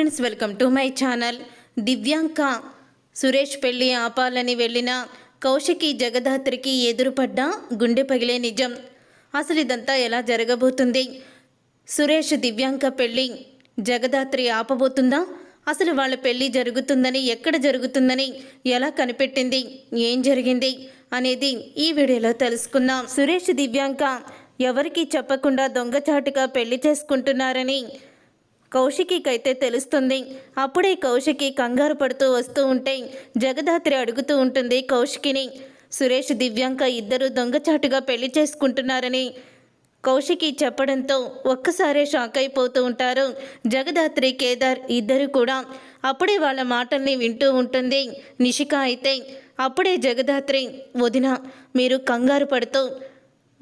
Friends welcome to my channel Divyanka Suresh పెళ్ళి ఆపాలని వెళ్ళిన కౌశికి జగదాత్రికి ఎదురుపడ్డ గుండె పగిలే నిజం. అసలు ఇదంతా ఎలా జరగబోతుంది? సురేష్ దివ్యాంక పెళ్ళి జగదాత్రి ఆపబోతుందా? అసలు వాళ్ళ పెళ్ళి జరుగుతుందని ఎక్కడ జరుగుతుందని ఎలా కనిపెట్టింది ఏం జరిగింది అనేది ఈ వీడియోలో తెలుసుకుందాం. సురేష్ దివ్యాంక ఎవరికీ చెప్పకుండా దొంగచాటుగా పెళ్ళి చేసుకుంటున్నారని కౌశికికైతే తెలుస్తుంది. అప్పుడే కౌశికి కంగారు పడుతూ వస్తూ ఉంటే జగదాత్రి అడుగుతూ ఉంటుంది కౌశికిని సురేష్ దివ్యాంక ఇద్దరు దొంగచాటుగా పెళ్ళి చేసుకుంటున్నారని. కౌశికి చెప్పడంతో ఒక్కసారే షాక్ అయిపోతూ ఉంటారు జగదాత్రి కేదార్ ఇద్దరు కూడా. అప్పుడే వాళ్ళ మాటల్ని వింటూ ఉంటుంది నిషిక అయితే. అప్పుడే జగదాత్రి వదిన మీరు కంగారు పడుతూ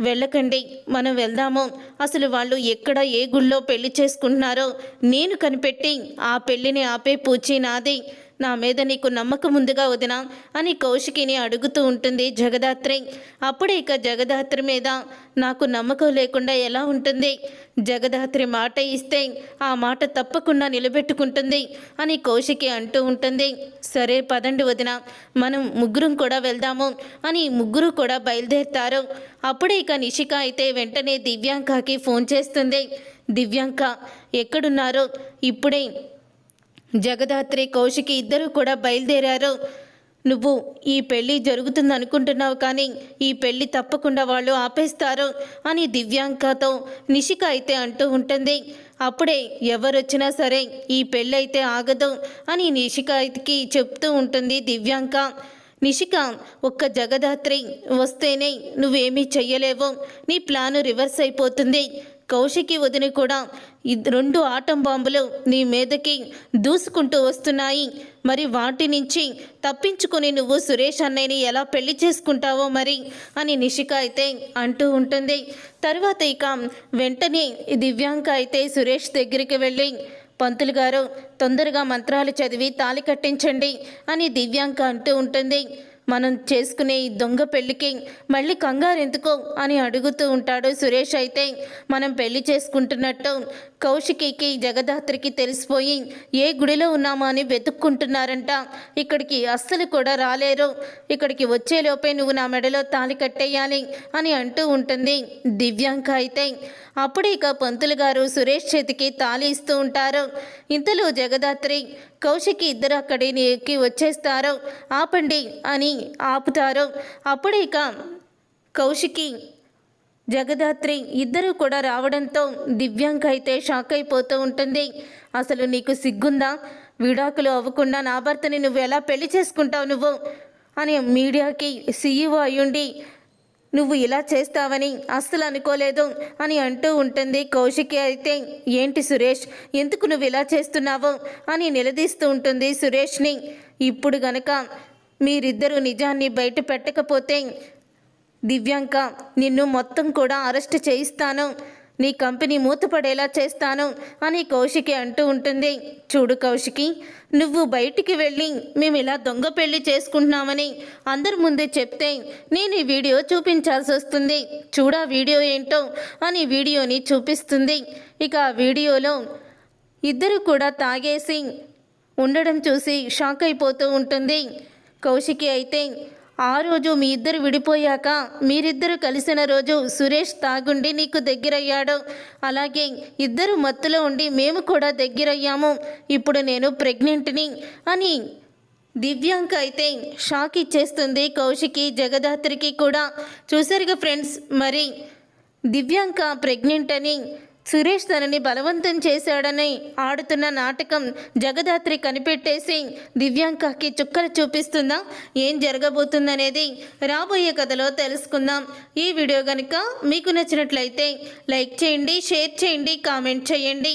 వెళ్ళకండి మనం వెళ్దాము. అసలు వాళ్ళు ఎక్కడ ఏ గుళ్ళో పెళ్ళి చేసుకుంటున్నారో నేను కనిపెట్టి ఆ పెళ్ళిని ఆపే పూచి నాది. నా మీద నీకు నమ్మకం ముందుగా వదినా అని కౌశికిని అడుగుతూ ఉంటుంది జగదాత్రి. అప్పుడే ఇక జగదాత్రి మీద నాకు నమ్మకం లేకుండా ఎలా ఉంటుంది? జగదాత్రి మాట ఇస్తే ఆ మాట తప్పకుండా నిలబెట్టుకుంటుంది అని కౌశికి అంటూ ఉంటుంది. సరే పదండి వదిన మనం ముగ్గురం కూడా వెళ్దాము అని ముగ్గురు కూడా బయలుదేరుతారు. అప్పుడే ఇక నిషిక అయితే వెంటనే దివ్యాంకకి ఫోన్ చేస్తుంది. దివ్యాంక ఎక్కడున్నారో? ఇప్పుడే జగదాత్రి కౌశికి ఇద్దరు కూడా బయలుదేరారు. నువ్వు ఈ పెళ్ళి జరుగుతుంది అనుకుంటున్నావు కానీ ఈ పెళ్ళి తప్పకుండా వాళ్ళు ఆపేస్తారు అని దివ్యాంకతో నిషిక అయితే అంటూ ఉంటుంది. అప్పుడే ఎవరొచ్చినా సరే ఈ పెళ్ళి అయితే ఆగదు అని నిషికకి చెప్తూ ఉంటుంది దివ్యాంక. నిషిక ఒక్క జగదాత్రి వస్తేనే నువ్వేమీ చెయ్యలేవు. నీ ప్లాను రివర్స్ అయిపోతుంది. కౌశికి వదిన కూడా రెండు ఆటం బాంబులు నీ మీదకి దూసుకుంటూ వస్తున్నాయి. మరి వాటి నుంచి తప్పించుకొని నువ్వు సురేష్ అన్నయ్యని ఎలా పెళ్ళి చేసుకుంటావో మరి? అని నిషిక అయితే అంటూ ఉంటుంది. తర్వాత ఇక వెంటనే దివ్యాంక అయితే సురేష్ దగ్గరికి వెళ్ళి పంతులు గారు తొందరగా మంత్రాలు చదివి తాలి కట్టించండి అని దివ్యాంక అంటూ ఉంటుంది. మనం చేసుకునే ఈ దొంగ పెళ్ళికి మళ్ళీ కంగారు ఎందుకో అని అడుగుతూ ఉంటాడు సురేష్ అయితే మనం పెళ్ళి చేసుకుంటున్నట్టు కౌశికికి జగదాత్రికి తెలిసిపోయి ఏ గుడిలో ఉన్నామా అని వెతుక్కుంటున్నారంట. ఇక్కడికి అస్సలు కూడా రాలేరు. ఇక్కడికి వచ్చేలోపే నువ్వు నా మెడలో తాలి కట్టేయాలి అని అంటూ ఉంటుంది దివ్యాంక అయితే. అప్పుడే ఇక పంతులు గారు సురేష్ చేతికి తాలి ఇస్తూ ఉంటారు. ఇంతలో జగదాత్రి కౌశికి ఇద్దరు అక్కడిని ఎక్కి వచ్చేస్తారు. ఆపండి అని ఆపుతారు. అప్పుడే ఇక కౌశికి జగదాత్రి ఇద్దరూ కూడా రావడంతో దివ్యాంక అయితే షాక్ అయిపోతూ ఉంటుంది. అసలు నీకు సిగ్గుందా? విడాకులు అవ్వకుండా నా భర్తని నువ్వు ఎలా పెళ్ళి చేసుకుంటావు నువ్వు? అని మీడియాకి సీఈఓ అయ్యుండి నువ్వు ఇలా చేస్తావని అస్సలు అనుకోలేదు అని అంటూ ఉంటుంది కౌశికి అయితే. ఏంటి సురేష్ ఎందుకు నువ్వు ఇలా చేస్తున్నావు? అని నిలదీస్తూ ఉంటుంది సురేష్ని. ఇప్పుడు గనక మీరిద్దరూ నిజాన్ని బయట పెట్టకపోతే దివ్యాంక నిన్ను మొత్తం కూడా అరెస్ట్ చేయిస్తాను. నీ కంపెనీ మూతపడేలా చేస్తాను అని కౌశికి అంటూ ఉంటుంది. చూడు కౌశికి నువ్వు బయటికి వెళ్ళి మేము ఇలా దొంగ పెళ్ళి చేసుకుంటున్నామని అందరి ముందే చెప్తే నేను ఈ వీడియో చూపించాల్సి వస్తుంది. చూడా వీడియో ఏంటో అని వీడియోని చూపిస్తుంది. ఇక ఆ వీడియోలో ఇద్దరు కూడా తాగేసి ఉండడం చూసి షాక్ అయిపోతూ ఉంటుంది. కౌశికి అయితే ఆ రోజు మీ ఇద్దరు విడిపోయాక మీరిద్దరు కలిసిన రోజు సురేష్ తాగుండి నీకు దగ్గరయ్యాడు. అలాగే ఇద్దరు మత్తులో ఉండి మేము కూడా దగ్గరయ్యాము. ఇప్పుడు నేను ప్రెగ్నెంట్ని అని దివ్యాంక అయితే షాక్ ఇచ్చేస్తుంది కౌశికి జగదాత్రికి కూడా. చూసారుగా ఫ్రెండ్స్ మరి దివ్యాంక ప్రెగ్నెంట్ అని సురేష్ తనని బలవంతం చేశాడని ఆడుతున్న నాటకం జగదాత్రి కనిపెట్టేసి దివ్యాంకకి చుక్కలు చూపిస్తుందా? ఏం జరగబోతుందనేది రాబోయే కథలో తెలుసుకుందాం. ఈ వీడియో కనుక మీకు నచ్చినట్లయితే లైక్ చేయండి షేర్ చేయండి కామెంట్ చేయండి.